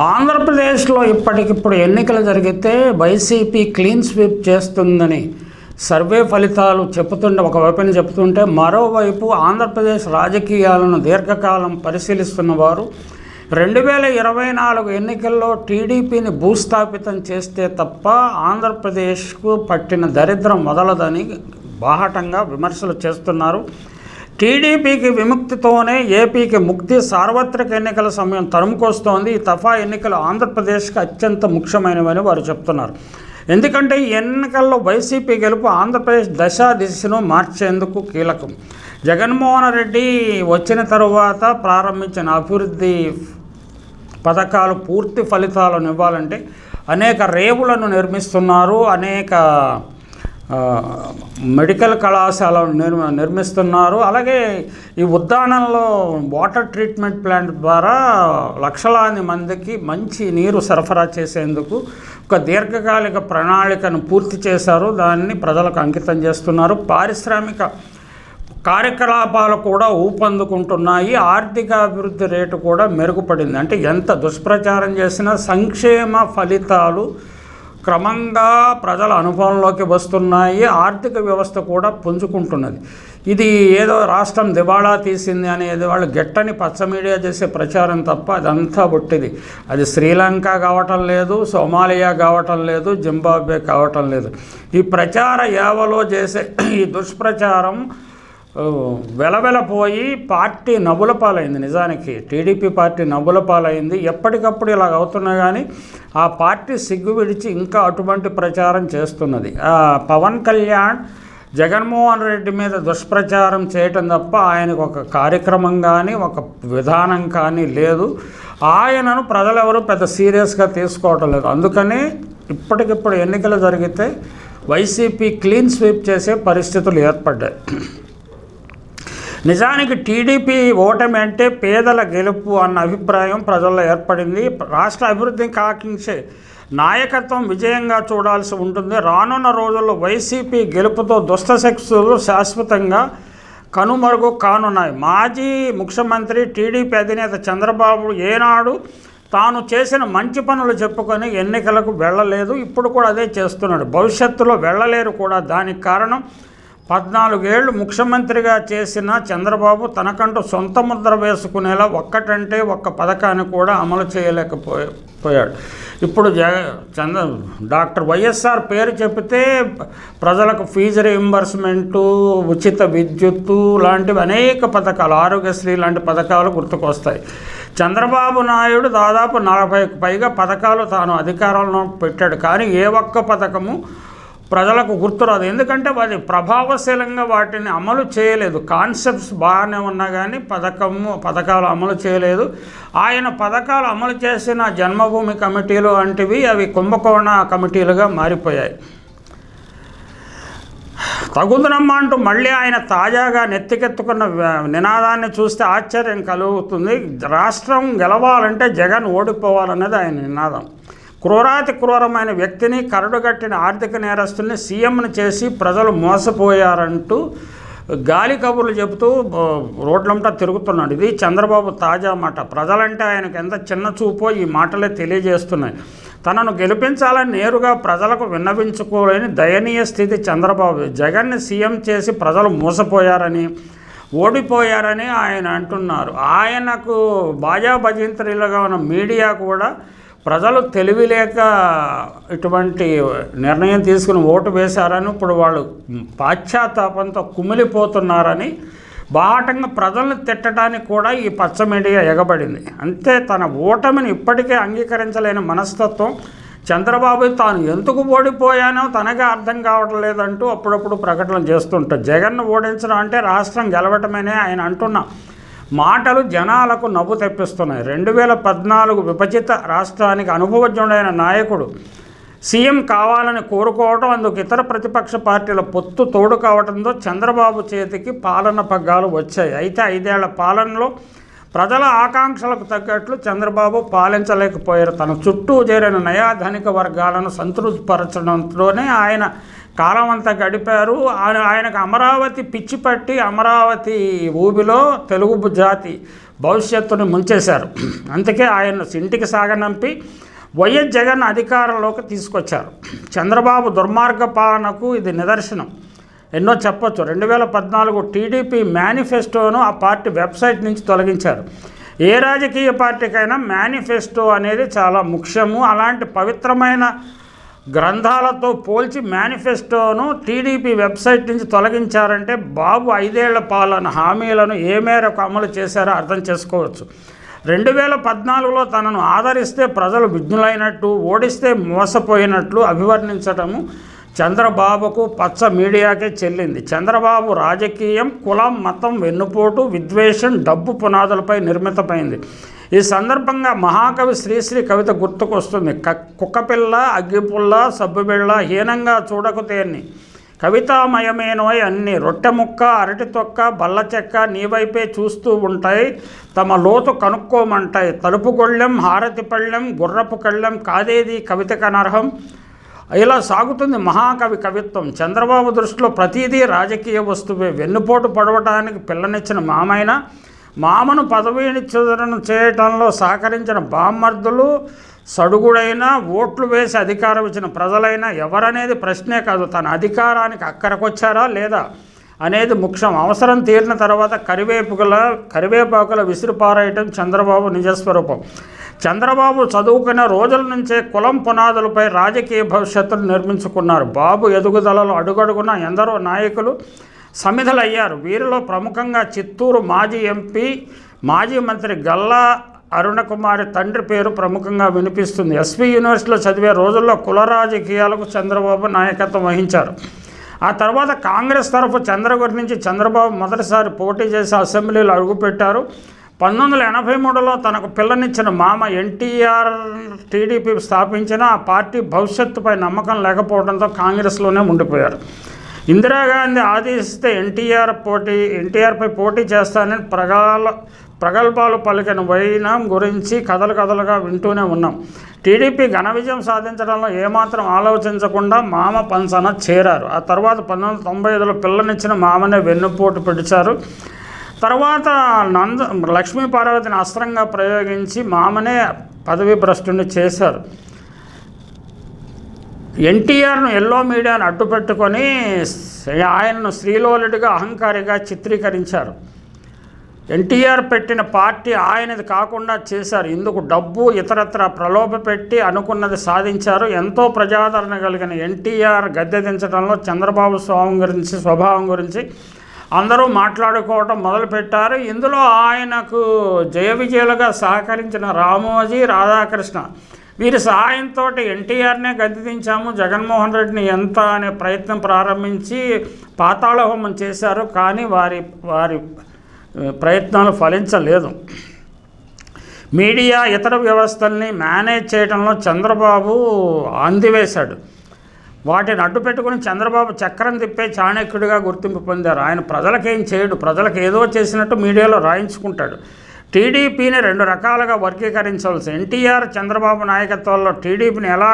ఆంధ్రప్రదేశ్లో ఇప్పటికిప్పుడు ఎన్నికలు జరిగితే వైసీపీ క్లీన్ స్వీప్ చేస్తుందని సర్వే ఫలితాలు చెబుతుంటే ఒకవైపున చెబుతుంటే మరోవైపు ఆంధ్రప్రదేశ్ రాజకీయాలను దీర్ఘకాలం పరిశీలిస్తున్న వారు రెండు వేల ఇరవై నాలుగు ఎన్నికల్లో టీడీపీని భూస్థాపితం చేస్తే తప్ప ఆంధ్రప్రదేశ్కు పట్టిన దరిద్రం వదలదని బాహటంగా విమర్శలు చేస్తున్నారు. టీడీపీకి విముక్తితోనే ఏపీకి ముక్తి సార్వత్రిక ఎన్నికల సమయం తరుముకొస్తోంది. ఈ తఫా ఎన్నికలు ఆంధ్రప్రదేశ్కి అత్యంత ముఖ్యమైనవని వారు చెప్తున్నారు. ఎందుకంటే ఈ ఎన్నికల్లో వైసీపీ గెలుపు ఆంధ్రప్రదేశ్ దశా దిశను మార్చేందుకు కీలకం. జగన్మోహన్ రెడ్డి వచ్చిన తరువాత ప్రారంభించిన అభివృద్ధి పథకాలు పూర్తి ఫలితాలను ఇవ్వాలంటే అనేక రేవులను నిర్మిస్తున్నారు. అనేక మెడికల్ కళాశాల నిర్మ నిర్మిస్తున్నారు. అలాగే ఈ ఉద్యానంలో వాటర్ ట్రీట్మెంట్ ప్లాంట్ ద్వారా లక్షలాది మందికి మంచి నీరు సరఫరా చేసేందుకు ఒక దీర్ఘకాలిక ప్రణాళికను పూర్తి చేశారు. దాన్ని ప్రజలకు అంకితం చేస్తున్నారు. పారిశ్రామిక కార్యకలాపాలు కూడా ఊపందుకుంటున్నాయి. ఆర్థిక అభివృద్ధి రేటు కూడా మెరుగుపడింది. అంటే ఎంత దుష్ప్రచారం చేసినా సంక్షేమ ఫలితాలు క్రమంగా ప్రజల అనుభవంలోకి వస్తున్నాయి ఆర్థిక వ్యవస్థ కూడా పుంజుకుంటున్నది. ఇది ఏదో రాష్ట్రం దివాళా తీసింది అనేది వాళ్ళు గెట్టని పచ్చ మీడియా చేసే ప్రచారం తప్ప అదంతా బుట్టిది అది శ్రీలంక కావటం లేదు సోమాలియా కావటం లేదు జింబాబ్వే కావటం లేదు. ఈ ప్రచార యావలో చేసే ఈ దుష్ప్రచారం వెలవెలపోయి పార్టీ నవ్వుల పాలైంది నిజానికి. టీడీపీ పార్టీ నవ్వుల పాలైంది. ఎప్పటికప్పుడు ఇలాగ అవుతున్నా కానీ ఆ పార్టీ సిగ్గు విడిచి ఇంకా అటువంటి ప్రచారం చేస్తున్నది. పవన్ కళ్యాణ్ జగన్మోహన్ రెడ్డి మీద దుష్ప్రచారం చేయటం తప్ప ఆయనకు ఒక కార్యక్రమం కానీ ఒక విధానం కానీ లేదు. ఆయనను ప్రజలెవరూ పెద్ద సీరియస్గా తీసుకోవటం లేదు. అందుకని ఇప్పటికిప్పుడు ఎన్నికలు జరిగితే వైసీపీ క్లీన్ స్వీప్ చేసే పరిస్థితులు ఏర్పడ్డాయి. నిజానికి టీడీపీ ఓటమి అంటే పేదల గెలుపు అన్న అభిప్రాయం ప్రజల్లో ఏర్పడింది. రాష్ట్ర అభివృద్ధిని కాకించే నాయకత్వం విజయంగా చూడాల్సి ఉంటుంది. రానున్న రోజుల్లో వైసీపీ గెలుపుతో దుష్టశక్తులు శాశ్వతంగా కనుమరుగు కానున్నాయి. మాజీ ముఖ్యమంత్రి టీడీపీ అధినేత చంద్రబాబు ఏనాడు తాను చేసిన మంచి పనులు చెప్పుకొని ఎన్నికలకు వెళ్ళలేదు. ఇప్పుడు కూడా అదే చేస్తున్నాడు. భవిష్యత్తులో వెళ్ళలేరు కూడా. దానికి కారణం పద్నాలుగేళ్ళు ముఖ్యమంత్రిగా చేసిన చంద్రబాబు తనకంటూ సొంత ముద్ర వేసుకునేలా ఒక్కటంటే ఒక్క పథకాన్ని కూడా అమలు చేయలేకపోయా పోయాడు. ఇప్పుడు జగ చంద్ర డాక్టర్ వైఎస్ఆర్ పేరు చెబితే ప్రజలకు ఫీజు రీయింబర్స్మెంటు ఉచిత విద్యుత్తు లాంటివి అనేక పథకాలు ఆరోగ్యశ్రీ లాంటి పథకాలు గుర్తుకొస్తాయి. చంద్రబాబు నాయుడు దాదాపు నలభైకి పైగా పథకాలు తాను అధికారంలో పెట్టాడు. కానీ ఏ ఒక్క పథకము ప్రజలకు గుర్తురాదు ఎందుకంటే అది ప్రభావశీలంగా వాటిని అమలు చేయలేదు. కాన్సెప్ట్స్ బాగానే ఉన్నా కానీ పథకము పథకాలు అమలు చేయలేదు. ఆయన పథకాలు అమలు చేసిన జన్మభూమి కమిటీలు వంటివి అవి కుంభకోణ కమిటీలుగా మారిపోయాయి. తగుదనమ్మా అంటూ మళ్ళీ ఆయన తాజాగా నెత్తికెత్తుకున్న నినాదాన్ని చూస్తే ఆశ్చర్యం కలుగుతుంది. రాష్ట్రం గెలవాలంటే జగన్ ఓడిపోవాలన్నది ఆయన నినాదం. క్రూరాతి క్రూరమైన వ్యక్తిని కరడుగట్టిన ఆర్థిక నేరస్తుల్ని సీఎంను చేసి ప్రజలు మోసపోయారంటూ గాలి కబుర్లు చెబుతూ రోడ్లంటా రోడ్లంతా తిరుగుతున్నాడు. ఇది చంద్రబాబు తాజా మాట. ప్రజలంటే ఆయనకు ఎంత చిన్న చూపో ఈ మాటలే తెలియజేస్తున్నాయి. తనను గెలిపించాలని నేరుగా ప్రజలకు విన్నవించుకోలేని దయనీయ స్థితి చంద్రబాబు. జగన్ని సీఎం చేసి ప్రజలు మోసపోయారని ఓడిపోయారని ఆయన అంటున్నారు. ఆయనకు బాజా భజంత్రీలుగా ఉన్న మీడియా కూడా ప్రజలు తెలివిలేక ఇటువంటి నిర్ణయం తీసుకుని ఓటు వేశారని ఇప్పుడు వాళ్ళు పాశ్చాత్తాపంతో కుమిలిపోతున్నారని బాహటంగా ప్రజలను తిట్టడానికి కూడా ఈ పచ్చ మీడియా ఎగబడింది. అంతే తన ఓటమిని ఇప్పటికే అంగీకరించలేని మనస్తత్వం చంద్రబాబు తాను ఎందుకు ఓడిపోయానో తనకే అర్థం కావటం లేదంటూ అప్పుడప్పుడు ప్రకటనలు చేస్తుంటారు. జగన్ను ఓడించడం అంటే రాష్ట్రం గెలవటమేనే ఆయన అంటున్నా మాటలు జనాలకు నవ్వు తెప్పిస్తున్నాయి. రెండు వేల పద్నాలుగు విభజిత రాష్ట్రానికి అనుభవజ్ఞుడైన నాయకుడు సీఎం కావాలని కోరుకోవడం అందుకు ఇతర ప్రతిపక్ష పార్టీల పొత్తు తోడు కావడంతో చంద్రబాబు చేతికి పాలన పగ్గాలు వచ్చాయి. అయితే ఐదేళ్ళ పాలనలో ప్రజల ఆకాంక్షలకు తగ్గట్లు చంద్రబాబు పాలించలేకపోయారు. తన చుట్టూ చేరిన నయా ధనిక వర్గాలను సంతృప్తిపరచడంతోనే ఆయన కాలం అంతా గడిపారు. ఆయన ఆయనకు అమరావతి పిచ్చి పట్టి అమరావతి ఊబిలో తెలుగు జాతి భవిష్యత్తుని ముంచేశారు. అందుకే ఆయన్ను ఇంటికి సాగనంపి వైఎస్ జగన్ అధికారంలోకి తీసుకొచ్చారు. చంద్రబాబు దుర్మార్గ పాలనకు ఇది నిదర్శనం. ఎన్నో చెప్పొచ్చు. రెండు వేల పద్నాలుగు టీడీపీ మేనిఫెస్టోను ఆ పార్టీ వెబ్సైట్ నుంచి తొలగించారు. ఏ రాజకీయ పార్టీకైనా మేనిఫెస్టో అనేది చాలా ముఖ్యము. అలాంటి పవిత్రమైన గ్రంథాలతో పోల్చి మేనిఫెస్టోను టీడీపీ వెబ్సైట్ నుంచి తొలగించారంటే బాబు ఐదేళ్ళ పాలన హామీలను ఏ మేరకు అమలు చేశారో అర్థం చేసుకోవచ్చు. రెండు వేల పద్నాలుగులో తనను ఆదరిస్తే ప్రజలు విఘ్నులైనట్టు ఓడిస్తే మోసపోయినట్లు అభివర్ణించటము చంద్రబాబుకు పచ్చ మీడియాకే చెల్లింది. చంద్రబాబు రాజకీయం కులం మతం వెన్నుపోటు విద్వేషం డబ్బు పునాదులపై నిర్మితమైంది. ఈ సందర్భంగా మహాకవి శ్రీశ్రీ కవిత గుర్తుకొస్తుంది. క కుక్కపిల్ల అగ్గిపుల్ల సబ్బుబిళ్ళ హీనంగా చూడకు తేన్ని. కవితామయమేనోయ్ అన్ని. రొట్టె ముక్క అరటి తొక్క బల్ల చెక్క నీవైపే చూస్తూ ఉంటాయి. తమ లోతు కనుక్కోమంటాయి. తలుపు గొళ్ళెం హారతి పళ్ళెం గుర్రపు కళ్ళెం కాదేది కవితకనర్హం? ఇలా సాగుతుంది మహాకవి కవిత్వం. చంద్రబాబు దృష్టిలో ప్రతిదీ రాజకీయ వస్తువే. వెన్నుపోటు పడవటానికి పిల్లనిచ్చిన మామైన మామను పదవీనిచ్చుదరణ చేయటంలో సహకరించిన బామ్మర్దులు సడుగుడైన ఓట్లు వేసి అధికారం ఇచ్చిన ప్రజలైనా ఎవరనేది ప్రశ్నే కాదు. తన అధికారానికి అక్కడికొచ్చారా లేదా అనేది ముఖ్యం. అవసరం తీరిన తర్వాత కరివేపుకల కరివేపాకుల విసిరిపారేయటం చంద్రబాబు నిజస్వరూపం. చంద్రబాబు చదువుకున్న రోజుల నుంచే కులం పునాదులపై రాజకీయ భవిష్యత్తును నిర్మించుకున్నారు. బాబు ఎదుగుదలలో అడుగడుగున ఎందరో నాయకులు సమిధలయ్యారు. వీరిలో ప్రముఖంగా చిత్తూరు మాజీ ఎంపీ మాజీ మంత్రి గల్లా అరుణకుమారి తండ్రి పేరు ప్రముఖంగా వినిపిస్తుంది. ఎస్పీ యూనివర్సిటీలో చదివే రోజుల్లో కుల రాజకీయాలకు చంద్రబాబు నాయకత్వం వహించారు. ఆ తర్వాత కాంగ్రెస్ తరఫు చంద్రగురి నుంచి చంద్రబాబు మొదటిసారి పోటీ చేసి అసెంబ్లీలో అడుగుపెట్టారు. పంతొమ్మిది వందల ఎనభై మూడులో తనకు పిల్లనిచ్చిన మామ ఎన్టీఆర్ టీడీపీ స్థాపించిన ఆ పార్టీ భవిష్యత్తుపై నమ్మకం లేకపోవడంతో కాంగ్రెస్లోనే ఉండిపోయారు. ఇందిరాగాంధీ ఆదేశిస్తే ఎన్టీఆర్ పోటీ ఎన్టీఆర్పై పోటీ చేస్తానని ప్రగాల ప్రగల్భాలు పలికిన వైనం గురించి కథలు కథలుగా వింటూనే ఉన్నాం. టీడీపీ ఘన విజయం సాధించడంలో ఏమాత్రం ఆలోచించకుండా మామ పంచన చేరారు. ఆ తర్వాత పంతొమ్మిది వందల తొంభై ఐదులో పిల్లనిచ్చిన మామనే వెన్నుపోటు పిడిచారు. తర్వాత నంద లక్ష్మీ పార్వతిని అస్త్రంగా ప్రయోగించి మామనే పదవి భ్రష్టుని చేశారు. ఎన్టీఆర్ను ఎల్లో మీడియాను అడ్డుపెట్టుకొని ఆయనను శ్రీలోలుడిగా అహంకారిగా చిత్రీకరించారు. ఎన్టీఆర్ పెట్టిన పార్టీ ఆయనది కాకుండా చేశారు. ఇందుకు డబ్బు ఇతరత్ర ప్రలోభ పెట్టి అనుకున్నది సాధించారు. ఎంతో ప్రజాదరణ కలిగిన ఎన్టీఆర్ గద్దె దించడంలో చంద్రబాబు స్వామి గురించి స్వభావం గురించి అందరూ మాట్లాడుకోవటం మొదలుపెట్టారు. ఇందులో ఆయనకు జయ విజయాలుగా సహకరించిన రామోజీ రాధాకృష్ణ వీరి సహాయంతో ఎన్టీఆర్నే గద్దెదించాము. జగన్మోహన్ రెడ్డిని ఎంత అనే ప్రయత్నం ప్రారంభించి పాతాళహోమం చేశారు. కానీ వారి వారి ప్రయత్నాలు ఫలించలేదు. మీడియా ఇతర వ్యవస్థల్ని మేనేజ్ చేయడంలో చంద్రబాబు అందివేశాడు వాటిని అడ్డు పెట్టుకుని చంద్రబాబు చక్రం తిప్పే చాణక్యుడిగా గుర్తింపు పొందారు. ఆయన ప్రజలకేం చేయడు. ప్రజలకు ఏదో చేసినట్టు మీడియాలో రాయించుకుంటాడు. టీడీపీని రెండు రకాలుగా వర్గీకరించవలసి ఎన్టీఆర్ చంద్రబాబు నాయకత్వంలో టీడీపీని ఎలా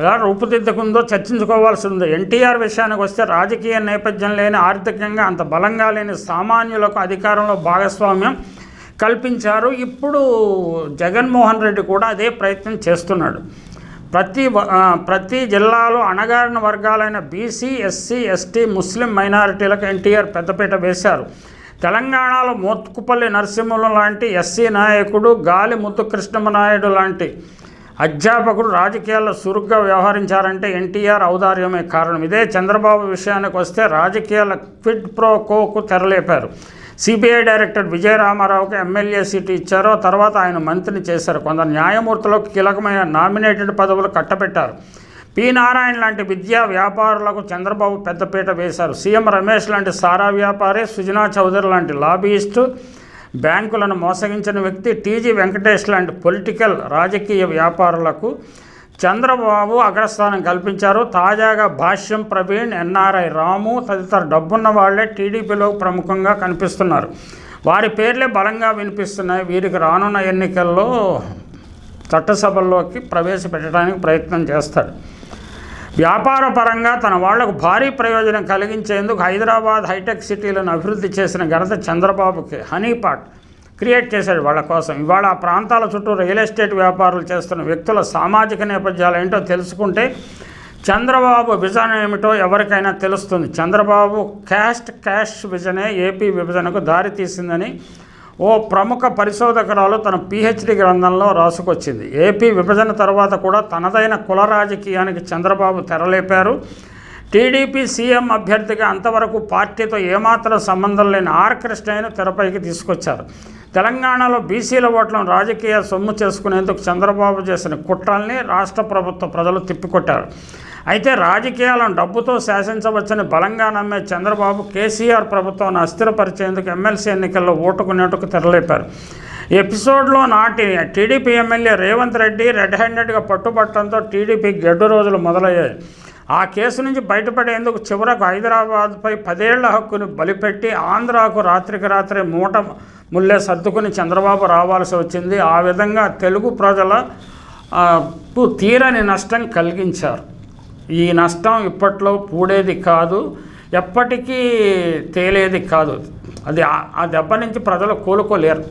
ఎలా రూపుదిద్దుకుందో చర్చించుకోవాల్సి ఉంది. ఎన్టీఆర్ విషయానికి వస్తే రాజకీయ నేపథ్యం లేని ఆర్థికంగా అంత బలంగా లేని సామాన్యులకు అధికారంలో భాగస్వామ్యం కల్పించారు. ఇప్పుడు జగన్మోహన్ రెడ్డి కూడా అదే ప్రయత్నం చేస్తున్నాడు. ప్రతి ప్రతి జిల్లాలో అణగారిన వర్గాలైన బీసీ ఎస్సీ ఎస్టీ ముస్లిం మైనారిటీలకు ఎన్టీఆర్ పెద్దపీట వేశారు. తెలంగాణలో మోత్కుపల్లి నరసింహులు లాంటి ఎస్సీ నాయకుడు గాలి ముద్దు కృష్ణమనాయుడు లాంటి అధ్యాపకుడు రాజకీయాల్లో చురుగ్గా వ్యవహరించారంటే ఎన్టీఆర్ ఔదార్యమే కారణం. ఇదే చంద్రబాబు విషయానికి వస్తే రాజకీయాల క్విడ్ ప్రో కోకు తెరలేపారు. సిబిఐ డైరెక్టర్ విజయరామారావుకి ఎమ్మెల్యే సీటు ఇచ్చారో తర్వాత ఆయన మంత్రిని చేశారు. కొందరు న్యాయమూర్తులకు కీలకమైన నామినేటెడ్ పదవులు కట్టబెట్టారు. పి. నారాయణ లాంటి విద్యా వ్యాపారులకు చంద్రబాబు పెద్దపీట వేశారు. సీఎం రమేష్ లాంటి సారా వ్యాపారి సుజనా చౌదరి లాంటి లాబీయిస్టు బ్యాంకులను మోసగించిన వ్యక్తి టీజీ వెంకటేష్ లాంటి పొలిటికల్ రాజకీయ వ్యాపారులకు చంద్రబాబు అగ్రస్థానం కల్పించారు. తాజాగా భాష్యం ప్రవీణ్ ఎన్ఆర్ఐ రాము తదితర డబ్బున్న వాళ్ళే టీడీపీలో ప్రముఖంగా కనిపిస్తున్నారు. వారి పేర్లే బలంగా వినిపిస్తున్నాయి. వీరికి రానున్న ఎన్నికల్లో చట్టసభల్లోకి ప్రవేశపెట్టడానికి ప్రయత్నం చేస్తాడు వ్యాపార పరంగా తన వాళ్ళకు భారీ ప్రయోజనం కలిగించేందుకు హైదరాబాద్ హైటెక్ సిటీలను అభివృద్ధి చేసిన ఘనత చంద్రబాబుకి హనీపాట్ క్రియేట్ చేశాడు వాళ్ళ కోసం. ఇవాళ ఆ ప్రాంతాల చుట్టూ రియల్ ఎస్టేట్ వ్యాపారాలు చేస్తున్న వ్యక్తుల సామాజిక నేపథ్యాలు ఏంటో తెలుసుకుంటే చంద్రబాబు విజన్ ఏమిటో ఎవరికైనా తెలుస్తుంది. చంద్రబాబు క్యాస్ట్ క్యాష్ విజనే ఏపీ విభజనకు దారి తీసిందని ఓ ప్రముఖ పరిశోధకురాలు తన పిహెచ్డి గ్రంథంలో రాసుకొచ్చింది. ఏపీ విభజన తర్వాత కూడా తనదైన కుల రాజకీయానికి చంద్రబాబు తెరలేపారు. టీడీపీ సీఎం అభ్యర్థిగా అంతవరకు పార్టీతో ఏమాత్రం సంబంధం లేని ఆర్ కృష్ణయ్యను తెరపైకి తీసుకొచ్చారు. తెలంగాణలో బీసీల ఓట్లను రాజకీయ సొమ్ము చేసుకునేందుకు చంద్రబాబు చేసిన కుట్రల్ని రాష్ట్ర ప్రభుత్వ ప్రజలు తిప్పికొట్టారు. అయితే రాజకీయాలను డబ్బుతో శాసించవచ్చని బలంగా నమ్మే చంద్రబాబు కేసీఆర్ ప్రభుత్వాన్ని అస్థిరపరిచేందుకు ఎమ్మెల్సీ ఎన్నికల్లో ఓటుకునేట్టుకు తెరలేపారు. ఎపిసోడ్లో నాటి టీడీపీ ఎమ్మెల్యే రేవంత్ రెడ్డి రెడ్ హ్యాండెడ్గా పట్టుబట్టడంతో టీడీపీ గడ్డు రోజులు మొదలయ్యాయి. ఆ కేసు నుంచి బయటపడేందుకు చివరకు హైదరాబాద్పై పదేళ్ళ హక్కును బలిపెట్టి ఆంధ్రాకు రాత్రికి రాత్రి మూట ముల్లే సర్దుకుని చంద్రబాబు రావాల్సి వచ్చింది. ఆ విధంగా తెలుగు ప్రజల కు తీరని నష్టం కలిగించారు. ఈ నష్టం ఇప్పట్లో పూడేది కాదు ఎప్పటికీ తేలేది కాదు. అది ఆ దెబ్బ నుంచి ప్రజలు కోలుకోలేరు.